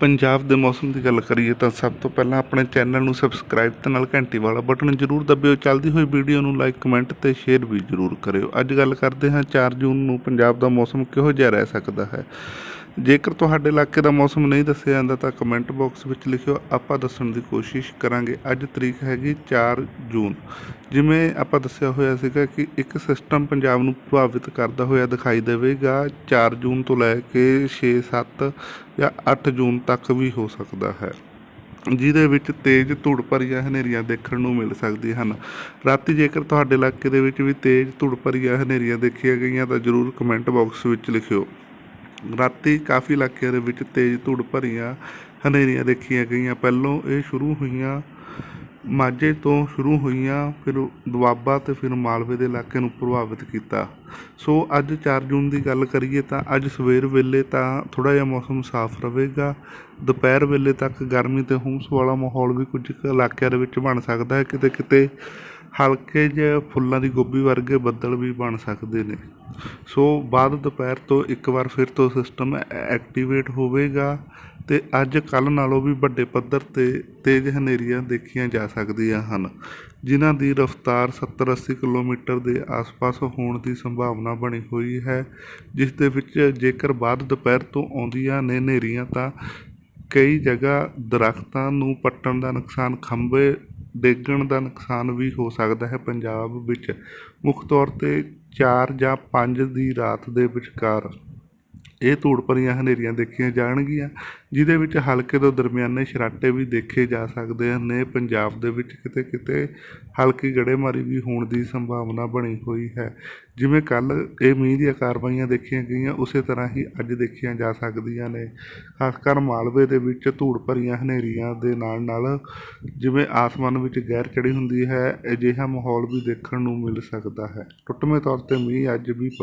ਪੰਜਾਬ ਦੇ ਮੌਸਮ ਦੀ ਗੱਲ ਕਰੀਏ ਤਾਂ ਸਭ ਤੋਂ ਪਹਿਲਾਂ ਆਪਣੇ ਚੈਨਲ ਨੂੰ ਸਬਸਕ੍ਰਾਈਬ ਤੇ ਨਾਲ ਘੰਟੀ ਵਾਲਾ ਬਟਨ ਜ਼ਰੂਰ ਦਬਿਓ। ਚੱਲਦੀ ਹੋਈ ਵੀਡੀਓ ਨੂੰ ਲਾਈਕ ਕਮੈਂਟ ਤੇ ਸ਼ੇਅਰ ਵੀ ਜ਼ਰੂਰ ਕਰਿਓ। ਅੱਜ ਗੱਲ ਕਰਦੇ ਹਾਂ 4 ਜੂਨ ਨੂੰ ਪੰਜਾਬ ਦਾ ਮੌਸਮ ਕਿਹੋ ਜਿਹਾ ਰਹਿ ਸਕਦਾ ਹੈ। ਜੇਕਰ ਤੁਹਾਡੇ ਇਲਾਕੇ ਦਾ ਮੌਸਮ ਨਹੀਂ ਦੱਸਿਆ ਜਾਂਦਾ ਤਾਂ ਕਮੈਂਟ ਬਾਕਸ ਵਿੱਚ ਲਿਖਿਓ, ਆਪਾਂ ਦੱਸਣ ਦੀ ਕੋਸ਼ਿਸ਼ ਕਰਾਂਗੇ। ਅੱਜ ਤਰੀਕ ਹੈਗੀ 4 ਜੂਨ। ਜਿਵੇਂ ਆਪਾਂ ਦੱਸਿਆ ਹੋਇਆ ਸੀਗਾ ਕਿ ਇੱਕ ਸਿਸਟਮ ਪੰਜਾਬ ਨੂੰ ਪ੍ਰਭਾਵਿਤ ਕਰਦਾ ਹੋਇਆ ਦਿਖਾਈ ਦੇਵੇਗਾ 4 ਜੂਨ ਤੋਂ ਲੈ ਕੇ 6 7 ਜਾਂ 8 ਜੂਨ ਤੱਕ ਵੀ ਹੋ ਸਕਦਾ ਹੈ। ਜਿਹਦੇ ਵਿੱਚ ਤੇਜ਼ ਧੁੜ ਭਰੀਆਂ ਹਨੇਰੀਆਂ ਦੇਖਣ ਨੂੰ ਮਿਲ ਸਕਦੀਆਂ ਹਨ। ਰਾਤੀ ਜੇਕਰ ਤੁਹਾਡੇ ਇਲਾਕੇ ਦੇ ਵਿੱਚ ਵੀ ਤੇਜ਼ ਧੁੜ ਭਰੀਆਂ ਹਨੇਰੀਆਂ ਦੇਖੀਆਂ ਗਈਆਂ ਤਾਂ ਜਰੂਰ ਕਮੈਂਟ ਬਾਕਸ ਵਿੱਚ ਲਿਖਿਓ। ਰਾਤੀ ਕਾਫੀ ਇਲਾਕਿਆਂ ਦੇ ਵਿੱਚ ਤੇਜ਼ ਧੂੜ ਭਰੀਆਂ ਹਨੇਰੀਆਂ ਦੇਖੀਆਂ ਗਈਆਂ। ਪਹਿਲੋਂ ਇਹ ਸ਼ੁਰੂ ਹੋਈਆਂ, ਮਾਝੇ ਤੋਂ ਸ਼ੁਰੂ ਹੋਈਆਂ, ਫਿਰ ਦੁਆਬਾ ਤੇ ਫਿਰ ਮਾਲਵੇ ਦੇ ਇਲਾਕੇ ਨੂੰ ਪ੍ਰਭਾਵਿਤ ਕੀਤਾ। ਸੋ ਅੱਜ 4 ਜੂਨ ਦੀ ਗੱਲ ਕਰੀਏ ਤਾਂ ਅੱਜ ਸਵੇਰ ਵੇਲੇ ਤਾਂ ਥੋੜਾ ਜਿਹਾ ਮੌਸਮ ਸਾਫ਼ ਰਹੇਗਾ। ਦੁਪਹਿਰ ਵੇਲੇ ਤੱਕ ਗਰਮੀ ਤੇ ਹੁੰਸ ਵਾਲਾ ਮਾਹੌਲ ਵੀ ਕੁਝ ਕੁ ਇਲਾਕਿਆਂ ਦੇ ਵਿੱਚ ਬਣ ਸਕਦਾ ਹੈ। ਕਿਤੇ ਕਿਤੇ ਹਲਕੇ ਜਿਹੇ ਫੁੱਲਾਂ ਦੀ ਗੋਭੀ ਵਰਗੇ ਬੱਦਲ ਵੀ ਬਣ ਸਕਦੇ ਨੇ। ਸੋ ਬਾਅਦ ਦੁਪਹਿਰ ਤੋਂ ਇੱਕ ਵਾਰ ਫਿਰ ਤੋਂ ਸਿਸਟਮ ਐਕਟੀਵੇਟ ਹੋਵੇਗਾ ਤੇ ਅੱਜ ਕੱਲ੍ਹ ਨਾਲੋਂ ਵੀ ਵੱਡੇ ਪੱਧਰ ਤੇ ਤੇਜ਼ ਹਨੇਰੀਆਂ ਦੇਖੀਆਂ ਜਾ ਸਕਦੀਆਂ ਹਨ, ਜਿਨ੍ਹਾਂ ਦੀ ਰਫ਼ਤਾਰ 70-80 ਕਿਲੋਮੀਟਰ ਦੇ ਆਸ-ਪਾਸ ਹੋਣ ਦੀ ਸੰਭਾਵਨਾ ਬਣੀ ਹੋਈ ਹੈ, ਜਿਸ ਦੇ ਵਿੱਚ ਜੇਕਰ ਬਾਅਦ ਦੁਪਹਿਰ ਤੋਂ ਆਉਂਦੀਆਂ ਨੇ ਹਨੇਰੀਆਂ ਤਾਂ ਕਈ ਜਗ੍ਹਾ ਦਰਖਤਾਂ ਨੂੰ ਪੱਟਣ ਦਾ ਨੁਕਸਾਨ ਖੰਭੇ ਡੇਗਣ ਦਾ ਨੁਕਸਾਨ ਵੀ ਹੋ ਸਕਦਾ ਹੈ। ਪੰਜਾਬ ਵਿੱਚ ਮੁੱਖ ਤੌਰ 'ਤੇ ਚਾਰ ਜਾਂ ਪੰਜ ਦੀ ਰਾਤ ਦੇ ਵਿਚਕਾਰ ਇਹ ਧੂੜ ਭਰੀਆਂ ਹਨੇਰੀਆਂ ਦੇਖੀਆਂ ਜਾਣਗੀਆਂ, ਜਿਹਦੇ ਵਿੱਚ ਹਲਕੇ ਤੋਂ ਦਰਮਿਆਨੇ ਛਰਾਟੇ ਵੀ ਦੇਖੇ ਜਾ ਸਕਦੇ ਨੇ। ਪੰਜਾਬ ਦੇ ਵਿੱਚ ਕਿਤੇ ਕਿਤੇ ਹਲਕੀ ਗੜੇਮਾਰੀ ਵੀ ਹੋਣ ਦੀ ਸੰਭਾਵਨਾ ਬਣੀ ਹੋਈ ਹੈ। ਜਿਵੇਂ ਕੱਲ ਇਹ ਮੀਂਹ ਦੀਆਂ ਕਾਰਵਾਈਆਂ ਦੇਖੀਆਂ ਗਈਆਂ, ਉਸੇ ਤਰ੍ਹਾਂ ਹੀ ਅੱਜ ਦੇਖੀਆਂ ਜਾ ਸਕਦੀਆਂ ਨੇ। ਖਾਸ ਕਰ ਮਾਲਵੇ ਦੇ ਵਿੱਚ ਧੂੜ ਭਰੀਆਂ ਹਨੇਰੀਆਂ ਦੇ ਨਾਲ ਨਾਲ ਜਿਵੇਂ ਆਸਮਾਨ ਵਿੱਚ ਗਹਿਰ ਚੜੀ ਹੁੰਦੀ ਹੈ, ਅਜਿਹਾ ਮਾਹੌਲ ਵੀ ਦੇਖਣ ਨੂੰ ਮਿਲ ਸਕਦਾ ਹੈ। ਟੁੱਟਵੇਂ ਤੌਰ ਤੇ ਮੀਂਹ ਅੱਜ ਵੀ